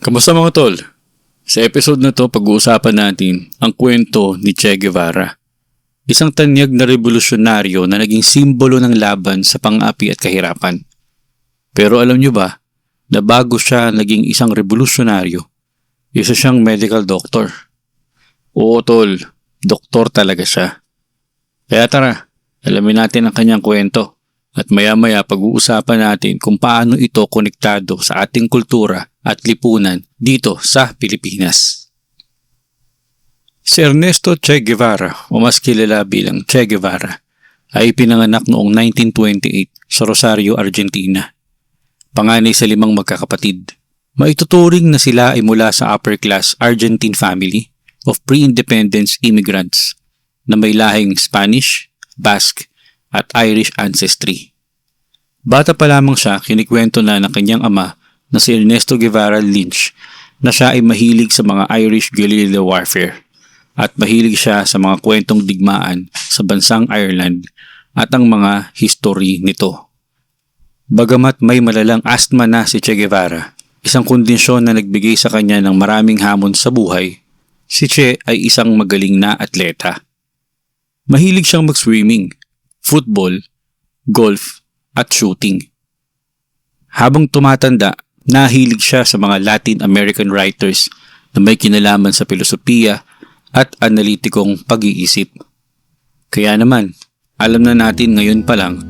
Kamusta mga tol? Sa episode na to, pag-uusapan natin ang kwento ni Che Guevara. Isang tanyag na revolusyonaryo na naging simbolo ng laban sa pang-api at kahirapan. Pero alam nyo ba, na bago siya naging isang revolusyonaryo, isa siyang medical doctor. Oo tol, doktor talaga siya. Kaya tara, alamin natin ang kanyang kwento at maya-maya pag-uusapan natin kung paano ito konektado sa ating kultura at lipunan dito sa Pilipinas. Si Ernesto Che Guevara o mas kilala bilang Che Guevara ay pinanganak noong 1928 sa Rosario, Argentina. Panganay sa limang magkakapatid. Maituturing na sila ay mula sa upper class Argentine family of pre-independence immigrants na may lahing Spanish, Basque at Irish ancestry. Bata pa lamang siya, kinikwento na ng kanyang ama na si Ernesto Guevara Lynch na siya ay mahilig sa mga Irish guerrilla warfare at mahilig siya sa mga kwentong digmaan sa bansang Ireland at ang mga history nito. Bagamat may malalang asthma na si Che Guevara, isang kondisyon na nagbigay sa kanya ng maraming hamon sa buhay, si Che ay isang magaling na atleta. Mahilig siyang mag-swimming, football, golf, at shooting. Habang tumatanda, nahilig siya sa mga Latin American writers na may kinalaman sa filosofiya at analitikong pag-iisip. Kaya naman, alam na natin ngayon pa lang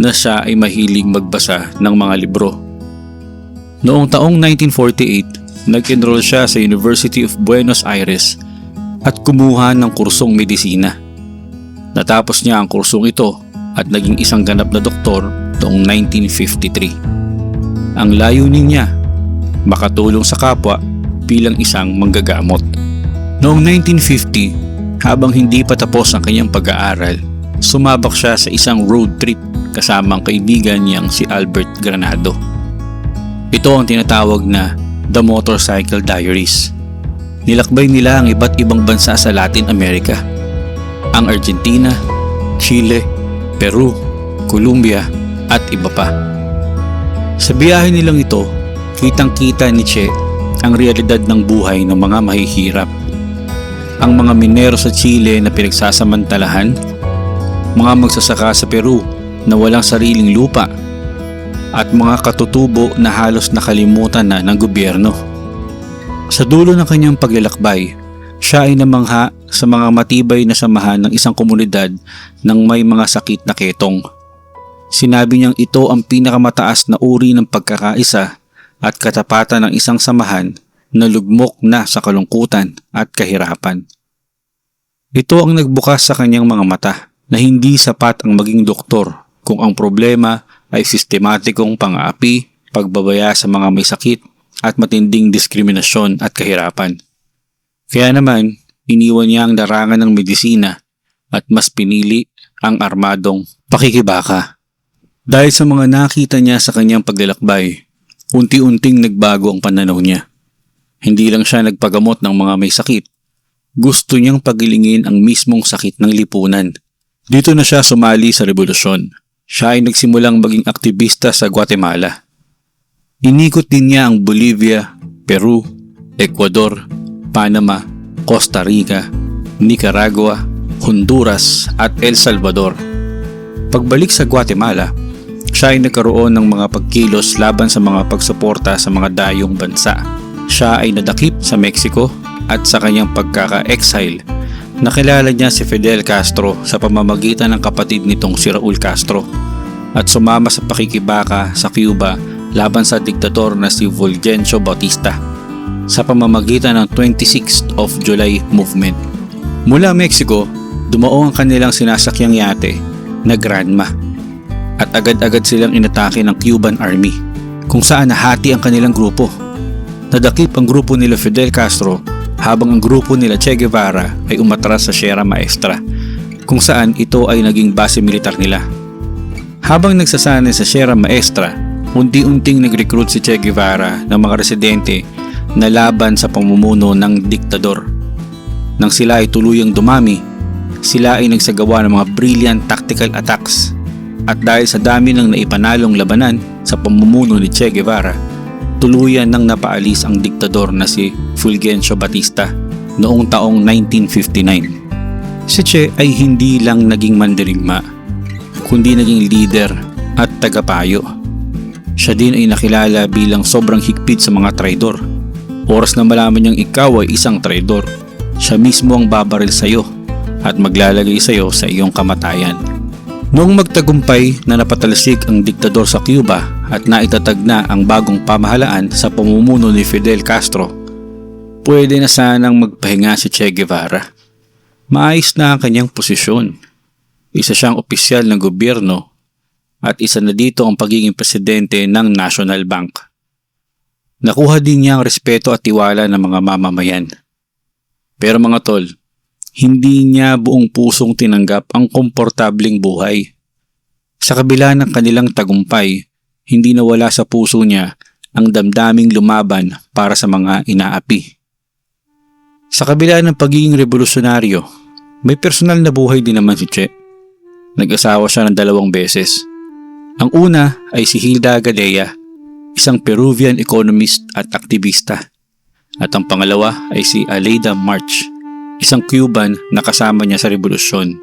na siya ay mahilig magbasa ng mga libro. Noong taong 1948, nag-enroll siya sa University of Buenos Aires at kumuha ng kursong medisina. Natapos niya ang kursong ito at naging isang ganap na doktor noong 1953. Ang layunin niya, makatulong sa kapwa bilang isang manggagamot. Noong 1950, habang hindi pa tapos ang kanyang pag-aaral, sumabak siya sa isang road trip kasama ang kaibigan niyang si Albert Granado. Ito ang tinatawag na The Motorcycle Diaries. Nilakbay nila ang iba't ibang bansa sa Latin America. Ang Argentina, Chile, Peru, Colombia at iba pa. Sa biyahe nilang ito, kitang-kita ni Che ang realidad ng buhay ng mga mahihirap. Ang mga minero sa Chile na pinagsasamantalahan, mga magsasaka sa Peru na walang sariling lupa, at mga katutubo na halos nakalimutan na ng gobyerno. Sa dulo ng kanyang paglalakbay, siya ay namangha sa mga matibay na samahan ng isang komunidad ng may mga sakit na ketong. Sinabi niyang ito ang pinakamataas na uri ng pagkakaisa at katapatan ng isang samahan na lugmok na sa kalungkutan at kahirapan. Ito ang nagbukas sa kanyang mga mata na hindi sapat ang maging doktor kung ang problema ay sistematikong pang-aapi, pagbabaya sa mga may sakit at matinding diskriminasyon at kahirapan. Kaya naman, iniwan niya ang larangan ng medisina at mas pinili ang armadong pakikibaka. Dahil sa mga nakita niya sa kanyang paglalakbay, unti-unting nagbago ang pananaw niya. Hindi lang siya nagpagamot ng mga may sakit, gusto niyang pagilingin ang mismong sakit ng lipunan. Dito na siya sumali sa revolusyon siya ay nagsimulang maging aktivista sa Guatemala. Inikot din niya ang Bolivia, Peru, Ecuador, Panama, Costa Rica, Nicaragua, Honduras at El Salvador. Pagbalik sa Guatemala, siya ay nagkaroon ng mga pagkilos laban sa mga pagsuporta sa mga dayong bansa. Siya ay nadakip sa Mexico at sa kanyang pagkaka-exile Nakilala niya si Fidel Castro sa pamamagitan ng kapatid nitong si Raul Castro at sumama sa pakikibaka sa Cuba laban sa diktator na si Fulgencio Bautista sa pamamagitan ng 26th of July movement. Mula Mexico, dumaong ang kanilang sinasakyang yate na Granma at agad-agad silang inatake ng Cuban Army kung saan nahati ang kanilang grupo. Nadakip ang grupo nila Fidel Castro habang ang grupo nila Che Guevara ay umatras sa Sierra Maestra kung saan ito ay naging base militar nila. Habang nagsasanay sa Sierra Maestra, unti-unting nag-recruit si Che Guevara ng mga residente na laban sa pamumuno ng diktador. Nang sila ay tuluyang dumami, sila ay nagsagawa ng mga brilliant tactical attacks at dahil sa dami ng naipanalong labanan sa pamumuno ni Che Guevara, tuluyan nang napaalis ang diktador na si Fulgencio Batista noong taong 1959. Si Che ay hindi lang naging mandirigma, kundi naging leader at tagapayo. Siya din ay nakilala bilang sobrang higpit sa mga traidor. Oras na malaman niyang ikaw ay isang traidor, siya mismo ang babaril sa iyo at maglalagay sa iyo sa iyong kamatayan. Noong magtagumpay na napatalsik ang diktador sa Cuba at naitatag na ang bagong pamahalaan sa pamumuno ni Fidel Castro, pwede na sanang magpahinga si Che Guevara. Maayos na ang kanyang posisyon. Isa siyang opisyal ng gobyerno at isa na dito ang pagiging presidente ng National Bank. Nakuha din niya ang respeto at tiwala ng mga mamamayan. Pero mga tol, hindi niya buong pusong tinanggap ang komportabling buhay. Sa kabila ng kanilang tagumpay, hindi nawala sa puso niya ang damdaming lumaban para sa mga inaapi. Sa kabila ng pagiging revolusyonaryo, may personal na buhay din naman si Che. Nag-asawa siya ng dalawang beses. Ang una ay si Hilda Gadea, isang Peruvian economist at aktivista. At ang pangalawa ay si Aleida March, isang Cuban na kasama niya sa revolusyon.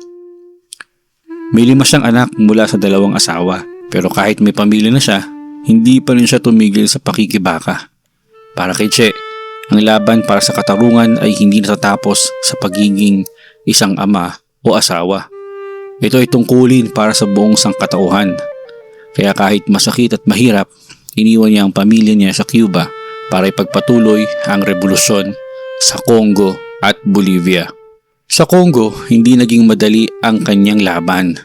May lima siyang anak mula sa dalawang asawa, pero kahit may pamilya na siya, hindi pa rin siya tumigil sa pakikibaka. Para kay Che, ang laban para sa katarungan ay hindi natatapos sa pagiging isang ama o asawa. Ito ay tungkulin para sa buong sangkatauhan. Kaya kahit masakit at mahirap, iniwan niya ang pamilya niya sa Cuba para ipagpatuloy ang revolusyon sa Congo at Bolivia. Sa Congo, hindi naging madali ang kanyang laban.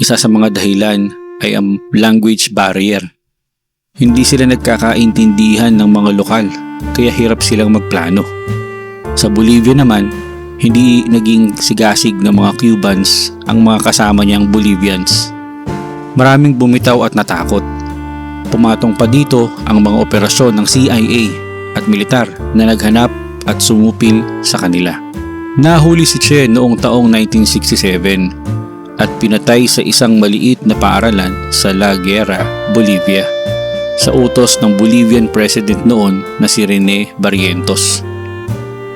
Isa sa mga dahilan ay ang language barrier. Hindi sila nagkakaintindihan ng mga lokal, kaya hirap silang magplano. Sa Bolivia naman, hindi naging sigasig ng mga Cubans ang mga kasama niyang Bolivians. Maraming bumitaw at natakot. Pumatong pa dito ang mga operasyon ng CIA at militar na naghanap at sumupil sa kanila. Nahuli si Che noong taong 1967 at pinatay sa isang maliit na paaralan sa La Guerra, Bolivia sa utos ng Bolivian President noon na si Rene Barrientos.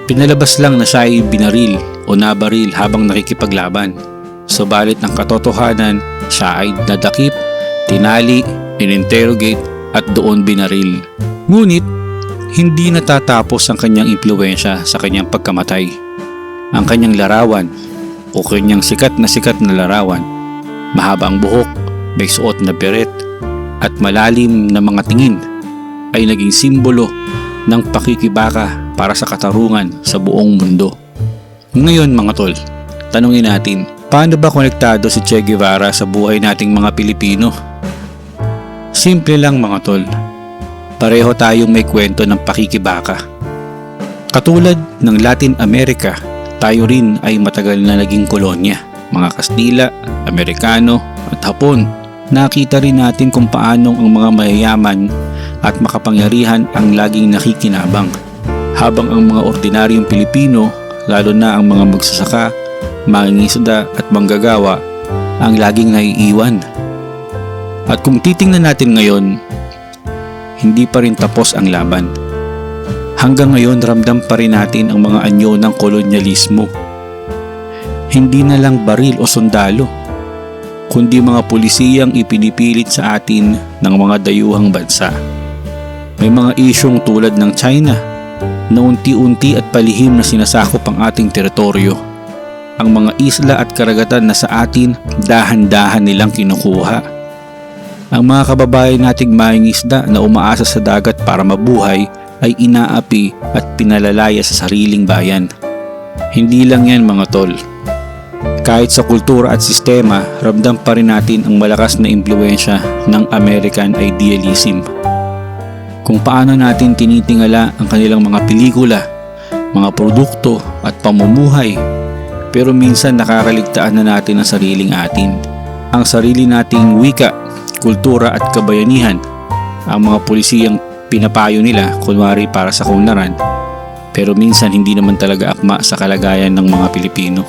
Pinalabas lang na siya ay binaril o nabaril habang nakikipaglaban. Subalit ang katotohanan, siya ay nadakip, tinali, ininterrogate at doon binaril. Ngunit, hindi natatapos ang kanyang impluensya sa kanyang pagkamatay. Ang kanyang larawan o kanyang sikat na sikat na larawan, mahabang buhok, may suot na beret at malalim na mga tingin ay naging simbolo ng pakikibaka para sa katarungan sa buong mundo. Ngayon mga tol, tanungin natin, paano ba konektado si Che Guevara sa buhay nating mga Pilipino? Simple lang mga tol, pareho tayong may kwento ng pakikibaka. Katulad ng Latin America, tayo rin ay matagal na naging kolonya. Mga Kastila, Amerikano at Hapon. Nakita rin natin kung paanong ang mga mayayaman at makapangyarihan ang laging nakikinabang. Habang ang mga ordinaryong Pilipino, lalo na ang mga magsasaka, mangingisda at manggagawa, ang laging naiiwan. At kung titingnan natin ngayon, hindi pa rin tapos ang laban. Hanggang ngayon ramdam pa rin natin ang mga anyo ng kolonyalismo. Hindi na lang baril o sundalo, kundi mga pulisiyang ipinipilit sa atin ng mga dayuhang bansa. May mga isyong tulad ng China na unti-unti at palihim na sinasakop ang ating teritoryo. Ang mga isla at karagatan na sa atin dahan-dahan nilang kinukuha. Ang mga kababayan nating mangingisda na umaasa sa dagat para mabuhay ay inaapi at pinalalaya sa sariling bayan. Hindi lang yan mga tol. Kahit sa kultura at sistema, ramdam pa rin natin ang malakas na impluensya ng American idealism. Kung paano natin tinitingala ang kanilang mga pelikula, mga produkto at pamumuhay, pero minsan nakakaligtaan na natin ang sariling atin. Ang sarili nating wika, kultura at kabayanihan, ang mga pulisiyang pinapayo nila kunwari para sa kunlaran, pero minsan hindi naman talaga akma sa kalagayan ng mga Pilipino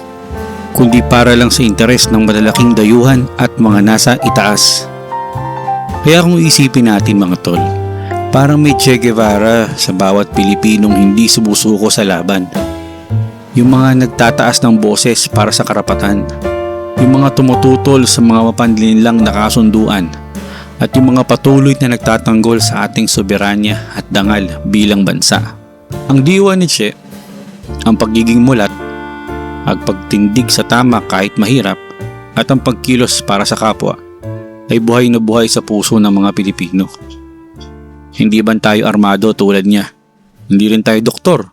kundi para lang sa interes ng malalaking dayuhan at mga nasa itaas. Kaya kung isipin natin mga tol, Parang may Che Guevara sa bawat Pilipinong hindi sumusuko sa laban. Yung mga nagtataas ng boses para sa karapatan. Yung mga tumututol sa mga mapanlinlang nakasunduan. At yung mga patuloy na nagtatanggol sa ating soberanya at dangal bilang bansa. Ang diwa ni Che, ang pagiging mulat, ang pagtindig sa tama kahit mahirap, at ang pagkilos para sa kapwa ay buhay na buhay sa puso ng mga Pilipino. Hindi ban tayo armado tulad niya. Hindi rin tayo doktor.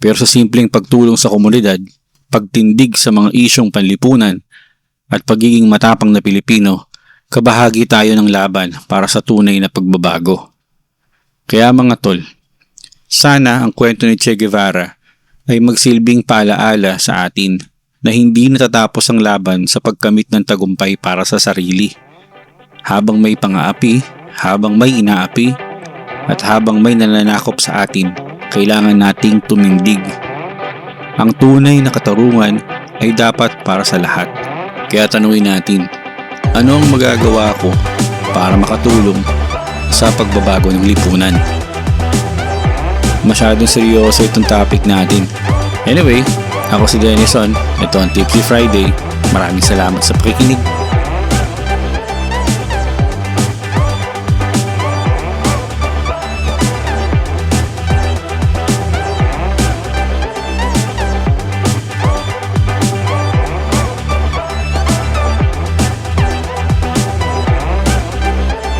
Pero sa simpleng pagtulong sa komunidad, pagtindig sa mga isyong panlipunan, at pagiging matapang na Pilipino, kabahagi tayo ng laban para sa tunay na pagbabago. Kaya mga tol, sana ang kwento ni Che Guevara ay magsilbing paalaala sa atin na hindi natatapos ang laban sa pagkamit ng tagumpay para sa sarili. Habang may pangaapi, habang may inaapi, at habang may nananakop sa atin, kailangan nating tumindig. Ang tunay na katarungan ay dapat para sa lahat. Kaya tanungin natin, ano ang magagawa ko para makatulong sa pagbabago ng lipunan? Masyadong seryoso itong topic natin. Anyway, ako si Denison. Ito ang Tipsy Friday. Maraming salamat sa pakikinig.